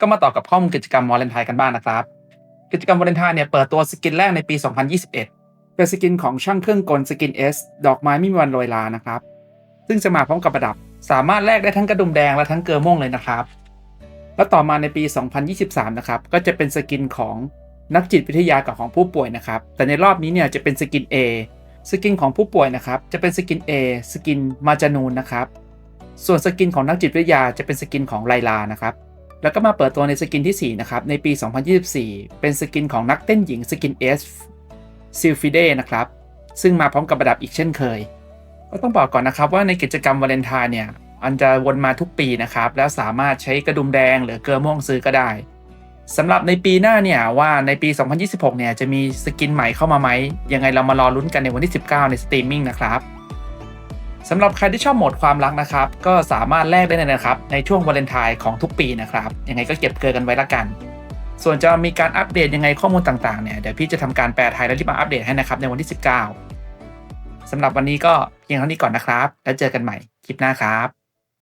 ก็มาต่อกับข้อมูลกิจกรรมวาเลนไทน์กันบ้างนะครับ กิจกรรมวาเลนไทน์เนี่ยเปิดตัวสกินแรกในปี 2021 เป็นสกินของช่างเครื่องกลสกิน S ดอกไม้ไม่มีวันโรยลานะครับ ซึ่งจะมาพร้อมกับประดับ สามารถแลกได้ทั้งกระดุมแดงและทั้งเกลือม่วงเลยนะครับ แล้วต่อมาในปี 2023 นะครับ ก็จะเป็นสกินของนักจิตวิทยากับของผู้ป่วยนะครับ แต่ในรอบนี้เนี่ยจะเป็นสกิน A สกินของผู้ป่วยนะครับ จะเป็นสกิน A สกินมาจานูนนะครับ ส่วนสกินของนักจิตวิทยาจะเป็นสกินของไลลานะครับ แล้วก็มาเปิดตัวในสกินที่ 4 นะครับ ในปี 2024 เป็นสกินของนักเต้นหญิงสกิน S ซิลฟิเดนะครับ ซึ่งมาพร้อมกับประดับอีกเช่นเคย ก็ต้องบอกก่อนนะครับว่าในกิจกรรมวาเลนไทน์เนี่ยมันจะวนมาทุกปีนะครับ แล้วสามารถใช้กระดุมแดงหรือเกลือม่วงซื้อก็ได้สำหรับในปีหน้าเนี่ยว่าในปี 2026 เนี่ยจะมีสกินใหม่เข้ามาไหมยังไงเรามารอลุ้นกันในวันที่ 19 ในสตรีมมิ่งนะครับ สำหรับใครที่ชอบโหมดความรักนะครับ ก็สามารถแลกได้เลยนะครับ ในช่วงวาเลนไทน์ของทุกปีนะครับ ยังไงก็เก็บเกลือกันไว้ละกัน ส่วนจะมีการอัปเดตยังไงข้อมูลต่างๆเนี่ยเดี๋ยวพี่จะทำการแปลไทยและรีบมาอัปเดตให้นะครับในวันที่ 19สำหรับวันนี้ก็เพียงเท่านี้ก่อนนะครับ แล้วเจอกันใหม่คลิปหน้าครับ